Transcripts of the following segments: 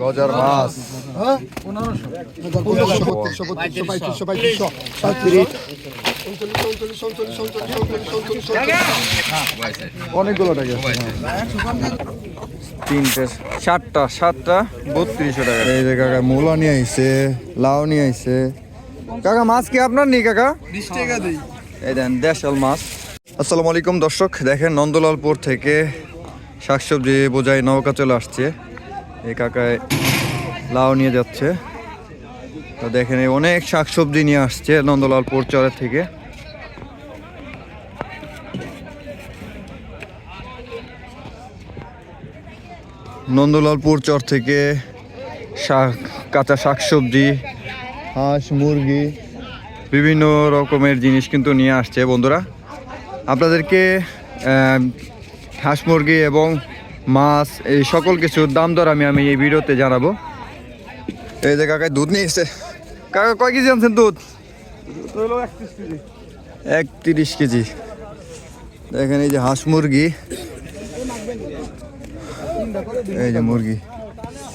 গজার মাছ। হ্যাঁ? অনেকগুলো টাকা তিনটে সাতটা সাতটা বত্রিশশো টাকা। এই যে কাকা মূলা নিয়ে আইছে লাউ নিয়ে আইছে। কাকা মাছ কি আপনার নেই কাকা? বিশ টাকা দিই। এই দেন দেশাল মাছ। আসসালামু আলাইকুম, দর্শক। দেখেন নন্দলালপুর থেকে শাকসবজি বোঝাই নৌকা চলে আসছে। এই কাকায় লাউ নিয়ে যাচ্ছে। তো দেখেন অনেক শাকসবজি নিয়ে আসছে নন্দলালপুর চরের থেকে। নন্দলালপুর চর থেকে শাক, কাঁচা শাকসবজি, হাঁস, মুরগি, বিভিন্ন রকমের জিনিস কিন্তু নিয়ে আসছে। বন্ধুরা আপনাদেরকে হাঁস মুরগি এবং মাছ, এই সকল কিছুর দাম দর আমি আমি এই ভিডিওতে জানাব। এই যে কাকায় দুধ নিয়ে এসে কাকা, কয় কেজি আনছেন দুধ? একত্রিশ কেজি। দেখেন এই যে হাঁস মুরগি। এই যে মুরগি।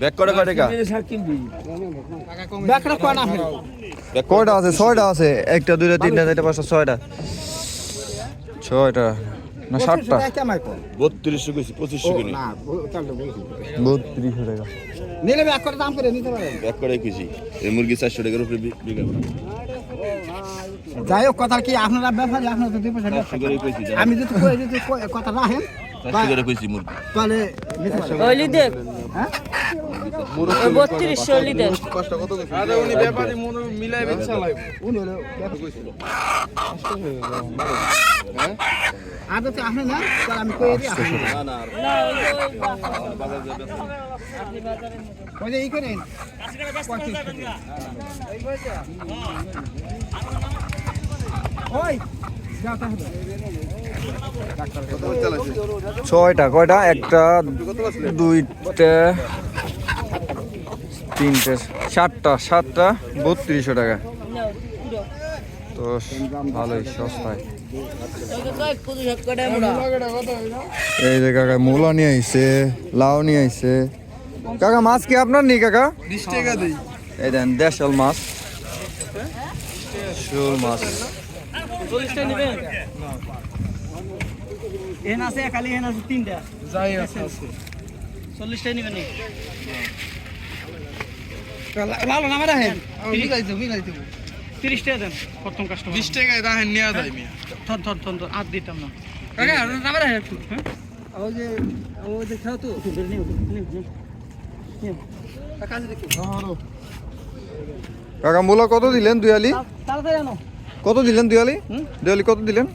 ব্যাক করে কয় টাকা? কয়টা আছে? ছয়টা আছে একটা দুইটা তিনটা চারটা পাঁচটা ছয়টা। ছয়টা। না সাতটা। বত্রিশশো কেজি পঁচিশশো। বত্রিশশো টাকা। নিলে করে দাম করে নিতে পারেন এক করে কেজি এই মুরগি চারশো টাকার উপরে যাই হোক কথা কি আপনারা ব্যাপারে আপনারা তো দুই পয়সা কেজি। আমি যদি রাখেন কেজি তাহলে দেখ। বত্রিশশো লিটার উনি ব্যাপারে মিলাই উনি হলো আদতে আসে আচ্ছা, আচ্ছা, না তাহলে আমি কই দিই না না। বাজার যাবে আপনি বাজারে ওই যে ই করেন। 80 টাকা ব্যস্ত হয়ে যাবেন না এই কইছে ওই ছয়টা কয়টা? একটা দুইটা তিনটে সাতটা সাতটা বত্রিশশো টাকা। তো ভালোই সস্তায়। এই যে কাকা মূলা নিয়ে আইছে লাউ নিয়ে আইছে। কাকা মাছ কি আপনার নেই কাকা? বিশ টাকা দিই। এই দেন দেশাল মাছ। শোল মাছ। এখানে আছে খালি এখানে আছে তিনটা। যাই আছে আছে। চল্লিশটা নিবেন লালো নামে রাখেন। মিলাই দেবো মিলাই দেবো। তিরিশ টাকা দেন প্রথম কাস্টমার বিশ টাকায় রাখেন নেওয়া যায় মিয়া। ধর ধর ধর ধর আর দিতাম না। কাকা নামে রাখেন একটু। হ্যাঁ? যে ওই যে খাও তো। কাকা মূলা কত দিলেন দুয়ালি তাড়াতাড়ি আনো। কত দিলেন দুই হালি দুই হালি কত দিলেন?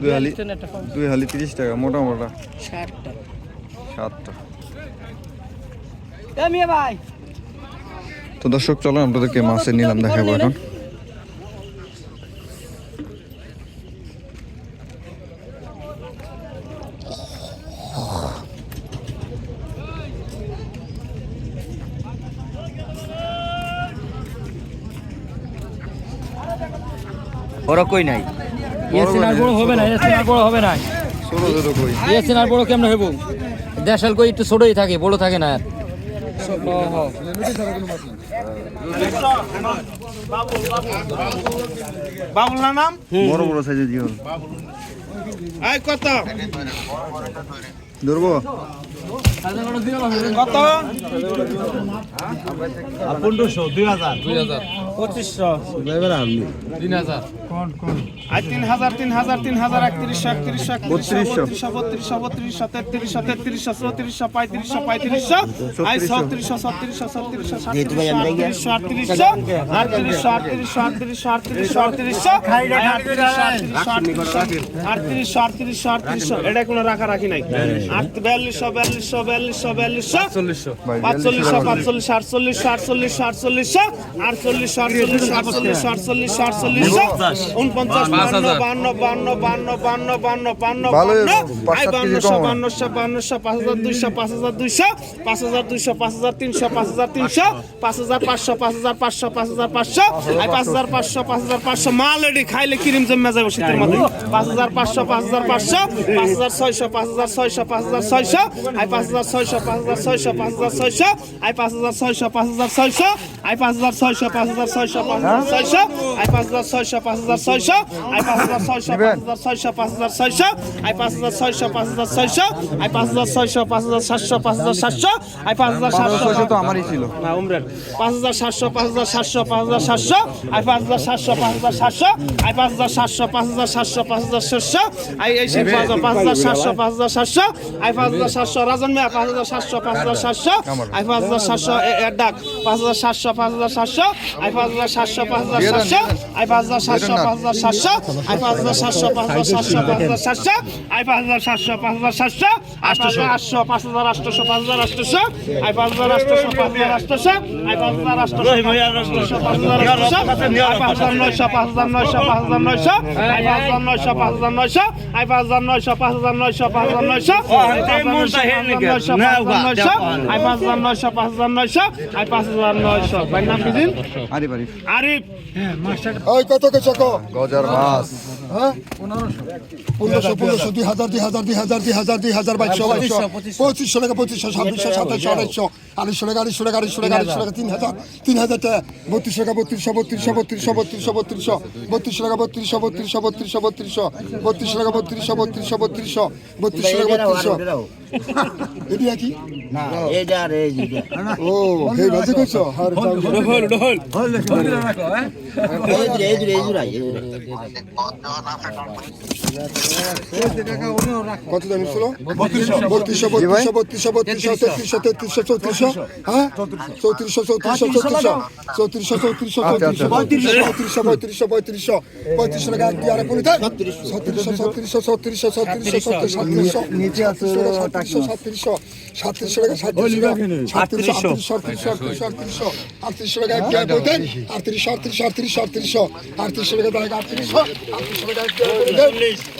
দুই হালি দুই হালি তিরিশ টাকা মোটা মোটা ষাটটা। সাতটা এ ভাই। তো দর্শক চলো আপনাদেরকে মাছের নিলাম দেখাবো এখন। বড় কই নাই? এসিন আর বড় হবে না এসিন আর! বড় হবে না। ছোট ছোট কই? এসিন বড় কেমন হইব? দেশাল কই একটু ছোটই থাকে বড় থাকে না আর। বাবুল না নাম বড় বড় সাইজের কত? ধরবো? কত আই তিন হাজার তিন হাজার তিন হাজার একত্রিশশো একত্রিশশো একত্রিশশো বত্রিশশো বত্রিশশো তেত্রিশশো তেত্রিশশো চৌত্রিশশো পঁয়ত্রিশশো পঁয়ত্রিশশো আই ছত্রিশশো ছত্রিশশো ছত্রিশশো সাতত্রিশশো আটত্রিশশো আটত্রিশশো আটত্রিশশো আটত্রিশশো আটত্রিশশো আটত্রিশশো আটত্রিশশো আটত্রিশশো আটত্রিশশো আটত্রিশশো এটা কোনো রাখা রাখি নাই আট বিয়াল্লিশশো বিয়াল্লিশশো বিয়াল্লিশশো বিয়াল্লিশশো পাঁচচল্লিশশো পাঁচচল্লিশ আটচল্লিশশো আটচল্লিশশো আটচল্লিশশো আটচল্লিশশো আটচল্লিশশো আটচল্লিশশো আটচল্লিশশো আটচল্লিশশো উনপঞ্চাশ বান্ন বান্ন বান্ন বান্ন বান্ন বান্ন বান্ন আই বান্নশো বান্নশো বান্নশো পাঁচ হাজার দুইশো পাঁচ হাজার দুইশো পাঁচ হাজার দুইশো পাঁচ হাজার তিনশো পাঁচ হাজার তিনশো পাঁচ হাজার পাঁচশো পাঁচ হাজার পাঁচশো পাঁচ হাজার পাঁচশো আই পাঁচ হাজার পাঁচশো পাঁচ হাজার পাঁচশো মাল এডি খাইলে কিরিম জমে যাবে শীতের মধ্যে পাঁচ হাজার পাঁচশো পাঁচ হাজার পাঁচশো পাঁচ হাজার ছয়শো পাঁচ হাজার ছয়শো পাঁচ হাজার ছয়শো আই পাঁচ হাজার ছয়শো পাঁচ হাজার ছয়শো পাঁচ হাজার ছয়শো আই পাঁচ হাজার ছয়শো পাঁচ হাজার ছয়শো আই পাঁচ হাজার ছয়শো পাঁচ হাজার ছয়শো পাঁচ হাজার ছয়শো আই পাঁচ হাজার ছয়শো পাঁচ হাজার ছয়শো আই পাঁচ হাজার ছয়শো পাঁচ হাজার ছয়শো ছয়শো আই পাঁচ হাজার ছয়শো পাঁচ হাজার ছয়শো আই পাঁচ হাজার ছয়শো পাঁচ হাজার সাতশো পাঁচ হাজার সাতশো আই পাঁচ হাজার সাতশো ছয়শো তো আমারই ছিল না উমরেন পাঁচ হাজার সাতশো পাঁচ হাজার সাতশো পাঁচ হাজার সাতশো আই পাঁচ হাজার সাতশো পাঁচ হাজার সাতশো আই পাঁচ হাজার সাতশো পাঁচ হাজার সাতশো পাঁচ হাজার সাতশো আই এই পাঁচ হাজার সাতশো পাঁচ হাজার সাতশো আই পাঁচ হাজার সাতশো রাজন মেয়া পাঁচ হাজার সাতশো পাঁচ হাজার সাতশো আই পাঁচ হাজার সাতশো এর ডাক পাঁচ হাজার সাতশো পাঁচ হাজার সাতশো আই পাঁচ হাজার সাতশো পাঁচ হাজার সাতশো আই পাঁচ হাজার সাতশো পাঁচ হাজার সাতশো আই পাঁচ হাজার সাতশো পাঁচ হাজার সাতশো পাঁচ হাজার সাতশো আই পাঁচ হাজার সাতশো পাঁচ হাজার সাতশো হাজার আটশো পাঁচ হাজার আটশো পাঁচ হাজার আটশো আই পাঁচ হাজার আটশো পাঁচ হাজার আটশো আই পাঁচ হাজার আটশো পাঁচ হাজার আটশো আই পাঁচ হাজার নয়শো পাঁচ হাজার নয়শো পাঁচ হাজার নয়শো আই পাঁচ হাজার নয়শো পাঁচ হাজার নয়শো আই পাঁচ হাজার নয়শো পাঁচ হাজার নয়শো পাঁচ হাজার নয়শো আই পাঁচ হাজার নয়শো পাঁচ হাজার নয়শো আই পাঁচ হাজার নয়শো ভাই নাম কি দিন আরে বাড়ি আরিফ। ওই কত কে চকো গজার মাছ। হ্যাঁ? পনেরোশো পনেরোশো দুই হাজার দুই হাজার দুই হাজার দুই হাজার দুই হাজার বাইশশো বাইশশো পঁচিশশো টাকা পঁচিশশো ছাব্বিশশো সাতাশশো আড়াইশো আড়াইশো টাকা আড়াইশো টাকা আড়াইশো টাকা আড়াইশো টাকা তিন হাজার তিন হাজার টাকা। বত্রিশশো টাকা বত্রিশশো বত্রিশশো বত্রিশশো বত্রিশশো বত্রিশশো বত্রিশশো টাকা বত্রিশশো বত্রিশশো বত্রিশশো বত্রিশশো বত্রিশশো টাকা বত্রিশশো বত্রিশশো বত্রিশশো বত্রিশশো টাকা বত্রিশশো। এটি কি? না এই যা রে এই যা। ও হে বাজে কইছ হার চাল ঢোল ঢোল ঢোল ঢোল রাখো। হ্যাঁ? এই যে এই যে এই যে রাই কত দাম ছিল 3200 3200 3200 3200 3300 3300 হ্যাঁ? 3400 3400 3400 3400 3400 3500 3500 3500 3500 লাগা কি আর বলি 3300 3300 3300 3300 3300 নিচে আছে টাকা সাঁত্রিশশো আটত্রিশশো। আটত্রিশশো আটত্রিশশো টাকা এক টাকা বই দেন। আটত্রিশশো আটত্রিশশো আটত্রিশশো আটত্রিশশো আটত্রিশশো টাকা আটত্রিশশো আটত্রিশশো টাকা এক টাকা বই দেন।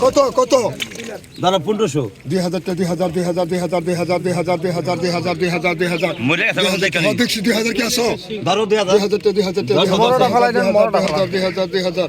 কত কত ধরো 1500 দুই হাজার দুই হাজার দুই হাজার দুই হাজার দুই হাজার দুই হাজার দুই হাজার দুই হাজার দুই হাজার দুই হাজার গেছে দুই হাজার দেখানি। হ্যাঁ, দেখছি দুই হাজার কি আসো ধরো 2000 দুই হাজার দুই হাজার দুই হাজার দুই হাজার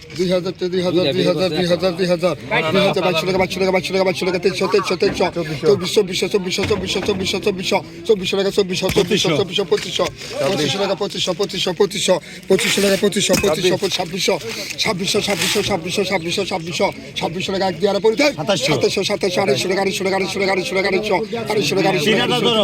দুই হাজার দুই হাজার দুই হাজার দুই হাজার দুই হাজার দুই হাজার বাইশশো টাকা বাইশশো টাকা বাইশশো টাকা বাইশশো টাকা তেইশশো তেইশশো তেইশশো চব্বিশশো চব্বিশশো চব্বিশশো চব্বিশশো চব্বিশশো চব্বিশশো চব্বিশশো টাকা চব্বিশশো চব্বিশশো চব্বিশশো পঁচিশশো পঁচিশশো টাকা পঁচিশশো পঁচিশশো পঁচিশশো পঁচিশশো টাকা পঁচিশশো পঁচিশশো ছাব্বিশশো ছাব্বিশশো ছাব্বিশশো ছাব্বিশশো ছাব্বিশশো ছাব্বিশশো ছাব্বিশশো টাকা এক দিয়ে আরে পড়ে সাতাশশো সাতাশশো আড়াইশো টাকা আড়াইশো টাকা আড়াইশো টাকা আড়াইশো টাকা আড়াইশো আড়াইশো টাকা আড়াইশো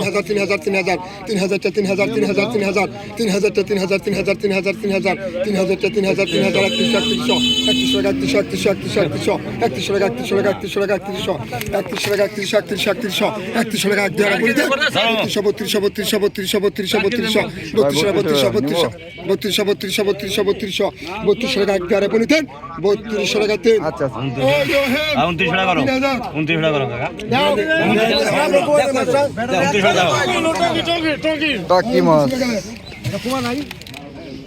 টাকা তিন হাজার তিন হাজার তিন হাজার তিন হাজার তিন হাজার তিন হাজার তিন হাজার তিন হাজার তিন হাজার তিন হাজার তিন হাজার তিন হাজার তিন হাজার তিন হাজার তিন হাজার একত্রিশশো একত্রিশশো একত্রিশশো একত্রিশশো একত্রিশশো একত্রিশশো একত্রিশশো টাকা একত্রিশশো টাকা একত্রিশশো একত্রিশশো একত্রিশশো একত্রিশশো একত্রিশশো একত্রিশশো টাকা এক দিয়ে আরে পড়ে দেয় বত্রিশশো বত্রিশশো বত্রিশশো বত্রিশশো বত্রিশশো বত্রিশশো বত্রিশশো বত্রিশশো বত্রিশশো বত্রিশশো বত্রিশশো বত্রিশশো বত্রিশশো টাকা এক পড়ে দেন বত্রিশশো টাকা তিন আচ্ছা আচ্ছা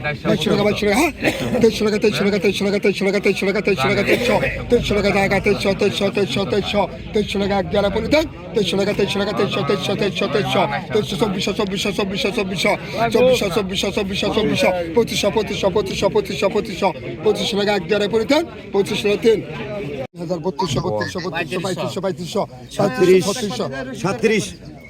দেড়শো টাকা বাইশশো টাকা দেড়শো টাকা তেইশশো টাকা তেইশশো টাকা তেইশশো টাকা তেইশশো টাকা তেইশশো টাকা তেইশশো তেইশশো টাকা টাকা তেইশশো তেইশশো তেইশশো তেইশশো তেইশশো টাকা এক জেলা পরিতে তেইশশো টাকা তেইশশো টাকা তেইশশো তেইশশো তেইশশো তেইশশো তেইশশো চব্বিশশো চব্বিশশো চব্বিশশো চব্বিশশো চব্বিশশো চব্বিশশো চব্বিশশো চব্বিশশো পঁচিশশো পঁচিশশো পঁচিশশো পঁচিশশো পঁচিশশো পঁচিশশো টাকা এক জেলা পরিতে পঁচিশশো তিন হাজার বত্রিশশো বত্রিশশো বত্রিশশো বাইত্রিশশো বাইত্রিশশো সাঁত্রিশশো সাঁত্রিশ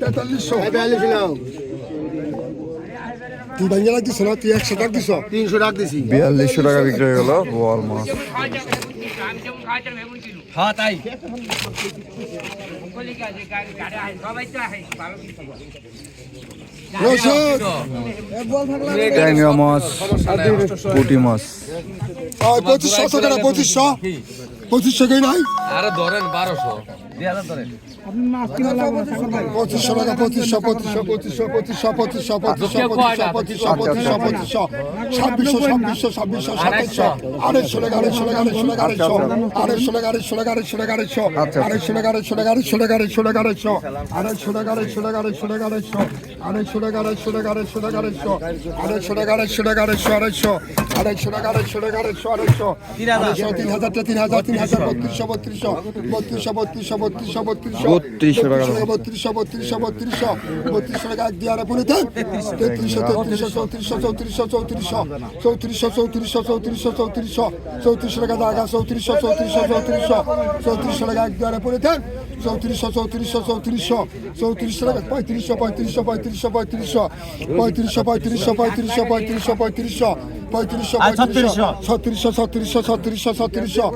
তেতাল্লিশশো। তুই না তুই একশো টাকা তিনশো টাকা দিছি। বিয়াল্লিশশো টাকা বিক্রি হয়ে গেল বোয়াল মাছ। হ্যাঁ তাই। ট্যাংরা মাছ পুঁটি মাছ। পঁচিশশো কেনা পঁচিশশো। পঁচিশশো কে নাই আরে ধরেন বারোশো। পঁচিশশো টাকা পঁচিশশো পঁচিশশো পঁচিশশো পঁচিশশো পঁচিশশো পঁচিশশো পঁচিশশো পঁচিশশো পঁচিশশো ছাব্বিশশো ছাব্বিশশো ছাব্বিশশো সাতাইশশো আড়াইশো টাকা আড়াইশো টাকা আড়াইশো টাকা আড়াইশো আড়াইশো টাকা আড়াইশো টাকা আড়াইশো টাকা আড়াইশো টাকা আড়াইশো টাকা আড়াইশো টাকা আড়াইশো টাকা আড়াইশো টাকা আড়াইশো টাকা আড়াইশো আড়াইশো টাকা আড়াইশো টাকা আড়াইশো টাকা আড়াইশো আড়াইশো টাকা আড়াইশো টাকা আড়াইশো আড়াইশো আড়াইশো টাকা আড়াইশো টাকা আড়াইশো আড়াইশো আড়াইশো তিন হাজার তিন হাজার তিন হাজার বত্রিশশো বত্রিশশো বত্রিশশো বত্রিশশো বত্রিশশো বত্রিশশো। বত্রিশশো টাকা। বত্রিশশো বত্রিশশো বত্রিশশো বত্রিশশো। টাকা এক দিয়ে আরে পড়ে দেন। তেত্রিশশো তেত্রিশশো চৌত্রিশশো চৌত্রিশশো চৌত্রিশশো। চৌত্রিশশো চৌত্রিশশো চৌত্রিশশো চৌত্রিশশো। চৌত্রিশশো টাকা জায়গা চৌত্রিশশো চৌত্রিশশো চৌত্রিশশো। চৌত্রিশশো টাকা এক দিয়ে আরে পড়ে দেন। চৌত্রিশশো চৌত্রিশশো চৌত্রিশশো। চৌত্রিশশো টাকা পঁয়ত্রিশশো পঁয়ত্রিশশো পঁয়ত্রিশশো পঁয়ত্রিশশো পঁয়ত্রিশশো পঁয়ত্রিশশো। পঁয়ত্রিশশো পঁয়ত্রিশশো পঁয়ত্রিশশো পঁয়ত্রিশশো। পঁয়ত্রিশশো পঁয়ত্রিশশো ছত্রিশশো। ছত্রিশশো ছত্রিশশো ছত্রিশশো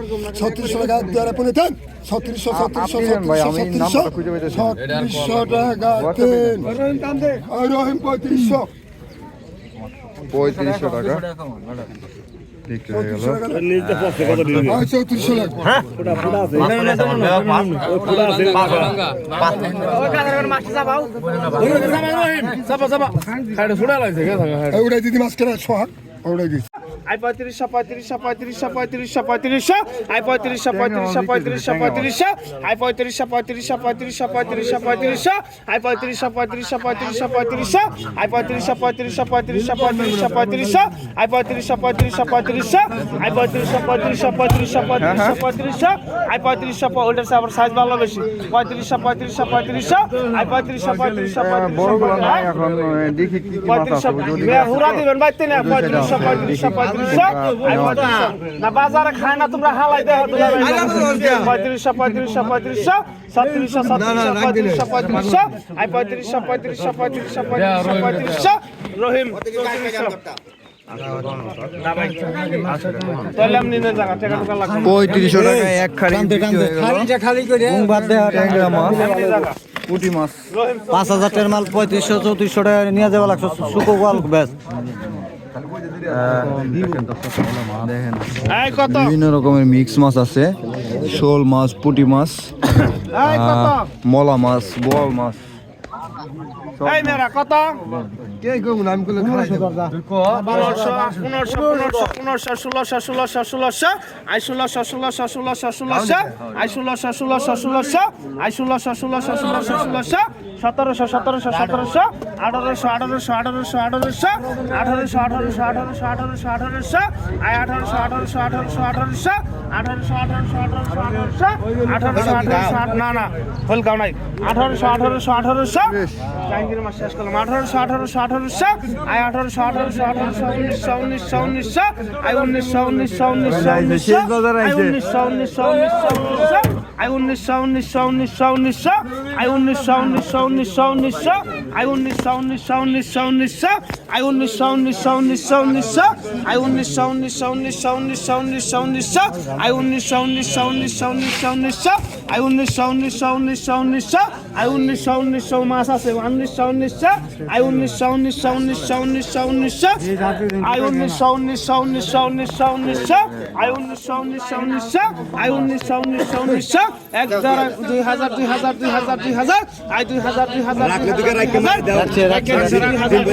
ছত্রিশশো টাকা দুয়ারে পড়ে দেন। ছত্রিশশো ছত্রিশশো ছত্রিশশো ছত্রিশশো। ছত্রিশশো টাকা তিন রহিম পঁয়ত্রিশশো। ওড়ে দিচ্ছে আই পঁয়ত্রিশশো পঁয়ত্রিশশো পঁয়ত্রিশশো পঁয়ত্রিশশো পঁয়ত্রিশশো আই পঁয়ত্রিশশো পঁয়ত্রিশশো পঁয়ত্রিশশো পঁয়ত্রিশশো আই পঁয়ত্রিশশো পঁয়ত্রিশশো পঁয়ত্রিশশো পঁয়ত্রিশশো পঁয়ত্রিশশো আই পঁয়ত্রিশশো পঁয়ত্রিশশো পঁয়ত্রিশশো পঁয়ত্রিশশো আই পঁয়ত্রিশশো পঁয়ত্রিশশো পঁয়ত্রিশশো পঁয়ত্রিশশো পঁয়ত্রিশশো আই পঁয়ত্রিশশো পঁয়ত্রিশশো পঁয়ত্রিশশো আই পঁয়ত্রিশশো পঁয়ত্রিশশো পঁয়ত্রিশশো পঁয়ত্রিশশো পঁয়ত্রিশশো আই পঁয়ত্রিশশো ওল্ডার আবার সাইজ ভালো বেশি পঁয়ত্রিশশো পঁয়ত্রিশশো পঁয়ত্রিশশো আই পঁয়ত্রিশশো পঁয়ত্রিশশো পঁয়ত্রিশশো পঁয়ত্রিশশো হুরা দিবেন বাইতে না পঁয়ত্রিশশো পঁয়ত্রিশশো পঁয়ত্রিশশো না বাজারে খায় না তোমরা হালাই দেহ পঁয়ত্রিশশো পঁয়ত্রিশশো পঁয়ত্রিশশো ছত্রিশশো ছত্রিশশো পঁয়ত্রিশশো পঁয়ত্রিশশো আই পঁয়ত্রিশশো পঁয়ত্রিশশো পঁয়ত্রিশশো পঁয়ত্রিশশো পঁয়ত্রিশশো রহিম চৌত্রিশশো তাহলে আমি নিয়ে জায়গা টাকা টাকা পঁয়ত্রিশশো টাকা এক খাড়ি বিক্রি গেল। খালি করে ট্যাংরা মাছ। এমনি জায়গা পুঁটি মাছ। রহিম পাঁচ হাজার টাকার মাল পঁয়ত্রিশশো চৌত্রিশশো টাকা নিয়ে যাওয়া লাগছে। শুকো গোয়াল ব্যাস। বিভিন্ন রকমের মিক্স মাছ আছে। শোল মাছ পুটি মাছ মলা মাছ বোয়াল মাছ। কত? কে গো নামগুলো খাই সতেরোশো সতেরোশো সতেরোশো আঠারোশো আঠারোশো আঠারোশো আঠারোশো আঠারোশো আঠারোশো আঠারোশো আঠারোশো আঠারোশো আই আঠারোশো আঠারোশো আঠারোশো আঠারোশো আঠারোশো আঠারোশো আঠারোশো আঠারোশো আঠারোশো আঠারোশো না না ফুল গাও নাই আঠারোশো আঠারোশো আঠারোশো জাহাঙ্গীর মাস শেষ করলাম আঠারোশো আঠারোশো আঠারোশো আয় আঠারোশো আঠারোশো আঠারোশো উনিশশো উনিশশো উনিশশো আয় উনিশশো উনিশশো উনিশশো উনিশশো আয় উনিশশো উনিশশো উনিশশো উনিশশো আয় উনিশশো উনিশশো উনিশশো উনিশশো আয় উনিশশো উনিশশো উনিশশো উনিশশো আয় উনিশশো উনিশশো উনিশশো উনিশশো আয় উনিশশো উনিশশো উনিশশো উনিশশো আয় উনিশশো উনিশশো উনিশশো উনিশশো উনিশশো উনিশশো আয় উনিশশো উনিশশো উনিশশো উনিশশো উনিশশো আয় উনিশশো উনিশশো উনিশশো উনিশশো আয় উনিশশো উনিশশো মাস আছে উনিশশো উনিশশো আই উনিশশো উনিশশো উনিশশো উনিশশো উনিশশো আই উনিশশো উনিশশো উনিশশো উনিশশো উনিশশো আই উনিশশো উনিশশো উনিশশো আই উনিশশো উনিশশো উনিশশো এক হাজার দুই হাজার দুই হাজার দুই হাজার দুই হাজার আই দুই হাজার দুই হাজার দুই হাজার